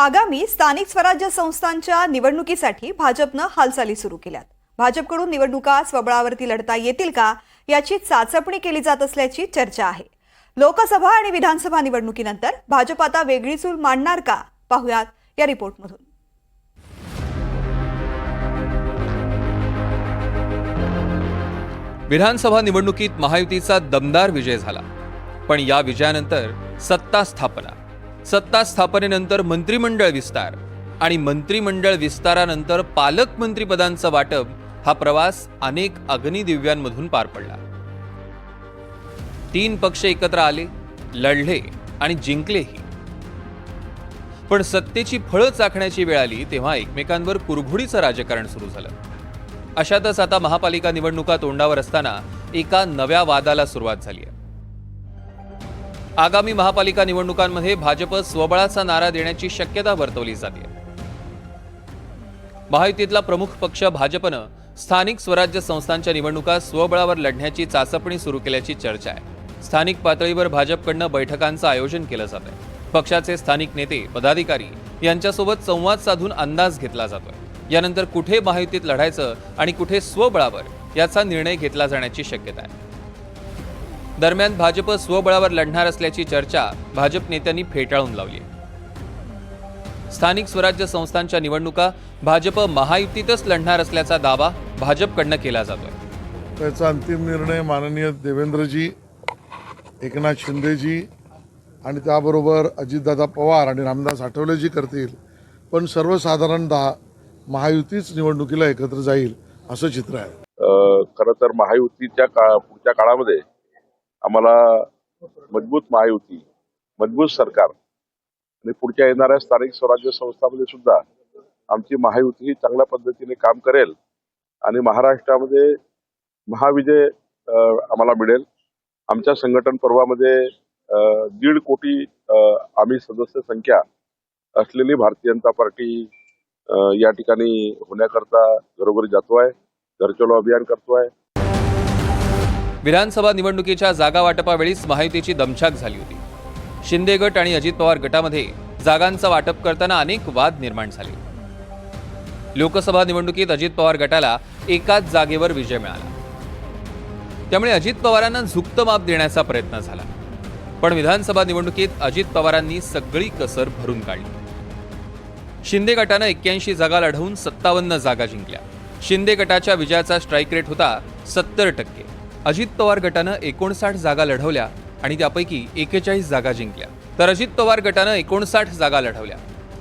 आगामी स्थानिक स्वराज्य संस्थांच्या निवडणुकीसाठी भाजपनं हालचाली सुरू केल्यात. भाजपकडून निवडणुका स्वबळावरती लढता येतील का याची चाचपणी केली जात असल्याची चर्चा आहे. लोकसभा आणि विधानसभा निवडणुकीनंतर भाजप आता वेगळी चूल मांडणार का पाहुयात या रिपोर्टमधून. विधानसभा निवडणुकीत महायुतीचा दमदार विजय झाला पण या विजयानंतर सत्ता स्थापना. सत्ता स्थापनेनंतर मंत्रिमंडळ विस्तार आणि मंत्रिमंडळ विस्तारानंतर पालकमंत्रीपदांचं वाटप हा प्रवास अनेक अग्निदिव्यांमधून पार पडला. तीन पक्ष एकत्र आले लढले आणि जिंकलेही. पण सत्तेची फळं चाखण्याची वेळ आली तेव्हा एकमेकांवर कुरघुडीचं राजकारण सुरू झालं. अशातच आता महापालिका निवडणुका तोंडावर असताना एका नव्या वादाला सुरुवात झाली आहे. आगामी महापालिका निवडणुकांमध्ये भाजप स्वबळाचा नारा देण्याची शक्यता वर्तवली जाते. महायुतीतला प्रमुख पक्ष भाजपनं स्थानिक स्वराज्य संस्थांच्या निवडणुका स्वबळावर लढण्याची चाचपणी सुरू केल्याची चर्चा आहे. स्थानिक पातळीवर भाजपकडनं बैठकांचं आयोजन केलं जात आहे पक्षाचे स्थानिक नेते पदाधिकारी यांच्यासोबत संवाद साधून अंदाज घेतला जातोय. यानंतर कुठे महायुतीत लढायचं आणि कुठे स्वबळावर याचा निर्णय घेतला जाण्याची शक्यता आहे. दरम्यान भाजप स्वबळावर लढणार असल्याची चर्चा भाजप नेत्यांनी फेटाळून लावली. स्थानिक स्वराज्य संस्थांच्या निवडणुका भाजप महायुतीतच लढणार असल्याचा दावा भाजपकडनं केला जातोय. त्याचा अंतिम निर्णय माननीय देवेंद्रजी एकनाथ शिंदेजी आणि त्याबरोबर अजितदादा पवार आणि रामदास आठवलेजी करतील. पण सर्वसाधारणतः महायुतीच निवडणुकीला एकत्र जाईल असं चित्र आहे. खरं तर महायुतीच्या का पुढच्या काळामध्ये आम्हाला मजबूत महायुती मजबूत सरकार आणि पुढच्या येणाऱ्या स्थानिक स्वराज्य संस्थांमध्ये सुद्धा आमची महायुती ही चांगल्या पद्धतीने काम करेल आणि महाराष्ट्रामध्ये महाविजय आम्हाला मिळेल. आमच्या संघटन पर्वामध्ये दीड कोटी आम्ही सदस्य संख्या असलेली भारतीय जनता पार्टी या ठिकाणी होण्याकरता घरोघरी जातो आहे घरचलो अभियान करतोय. विधानसभा निवडणुकीच्या जागा वाटपावेळीच महायुतीची दमछाक झाली होती. शिंदे गट आणि अजित पवार गटामध्ये जागांचं वाटप करताना अनेक वाद निर्माण झाले. लोकसभा निवडणुकीत अजित पवार गटाला एकाच जागेवर विजय मिळाला. त्यामुळे अजित पवारांना झुकतं माप देण्याचा प्रयत्न झाला. पण विधानसभा निवडणुकीत अजित पवारांनी सगळी कसर भरून काढली. शिंदे गटानं एक्क्याऐंशी जागा लढवून सत्तावन्न जागा जिंकल्या. शिंदे गटाच्या विजयाचा स्ट्राईक रेट होता सत्तर टक्के. अजित पवार गटानं एकोणसाठ जागा लढवल्या आणि त्यापैकी एकेचाळीस जागा जिंकल्या. तर अजित पवार गटानं एकोणसाठ जागा लढवल्या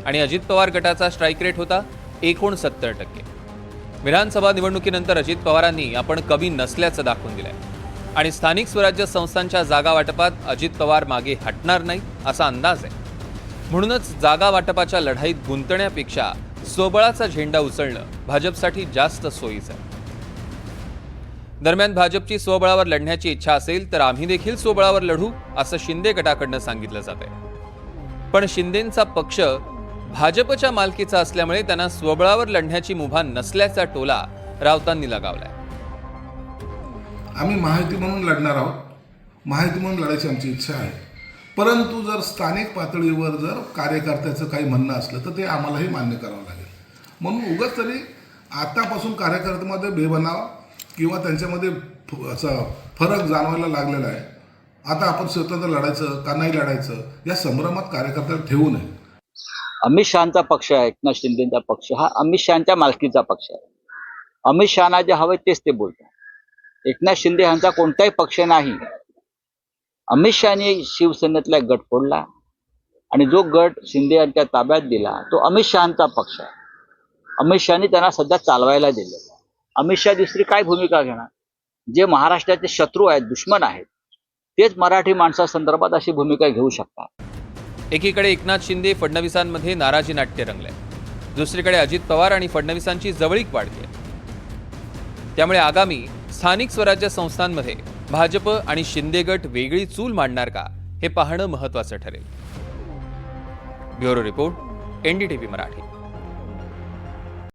आणि अजित पवार गटाचा स्ट्राईक रेट होता एकोणसत्तर टक्के. विधानसभा निवडणुकीनंतर अजित पवारांनी आपण कमी नसल्याचं दाखवून दिलंय. आणि स्थानिक स्वराज्य संस्थांच्या जागा वाटपात अजित पवार मागे हटणार नाही असा अंदाज आहे. म्हणूनच जागा वाटपाच्या लढाईत गुंतण्यापेक्षा स्वबळाचा झेंडा उचलणं भाजपसाठी जास्त सोयीचं आहे. दरम्यान भाजपची स्वबळावर लढण्याची इच्छा असेल तर आम्ही देखील स्वबळावर लढू असं शिंदे गटाकडनं सांगितलं जात आहे पण शिंदेंचा पक्ष भाजपच्या मालकीचा असल्यामुळे त्यांना स्वबळावर लढण्याची मुभा नसल्याचा टोला राऊतांनी लगावलाय. आम्ही महायुती म्हणून लढणार आहोत. महायुती म्हणून लढायची आमची इच्छा आहे. परंतु जर स्थानिक पातळीवर जर कार्यकर्त्याचं काही म्हणणं असलं तर ते आम्हालाही मान्य करावं लागेल. म्हणून उगाच तरी आतापासून कार्यकर्त्यामध्ये बेबनाव किंवा त्यांच्यामध्ये असा फरक जाणवायला लागलेला आहे. आता आपण स्वतंत्र लढायचं का नाही लढायचं या संभ्रमात कार्यकर्त्याला ठेवू नये. अमित शहाचा पक्ष आहे एकनाथ शिंदेचा पक्ष. हा अमित शहाच्या मालकीचा पक्ष आहे. अमित शहाना जे हवे तेच ते बोलतात एकनाथ शिंदे यांचा कोणताही पक्ष नाही. अमित शहाने शिवसेनेतला एक गट फोडला आणि जो गट शिंदे यांच्या ताब्यात दिला तो अमित शहाचा पक्ष आहे. अमित शहाने त्यांना सध्या चालवायला दिलं अमित शहा दुसरी काय भूमिका घेणार? जे महाराष्ट्राचे शत्रू आहेत दुश्मन आहेत तेच मराठी माणसासंदर्भात अशी भूमिका घेऊ शकतात. एकीकडे एकनाथ शिंदे फडणवीसांमध्ये नाराजी नाट्य रंगले. दुसरीकडे अजित पवार आणि फडणवीसांची जवळीक वाढते त्यामुळे आगामी स्थानिक स्वराज्य संस्थांमध्ये भाजप आणि शिंदे गट वेगळी चूल मांडणार का हे पाहणं महत्वाचं ठरेल. Bureau report NDTV Marathi.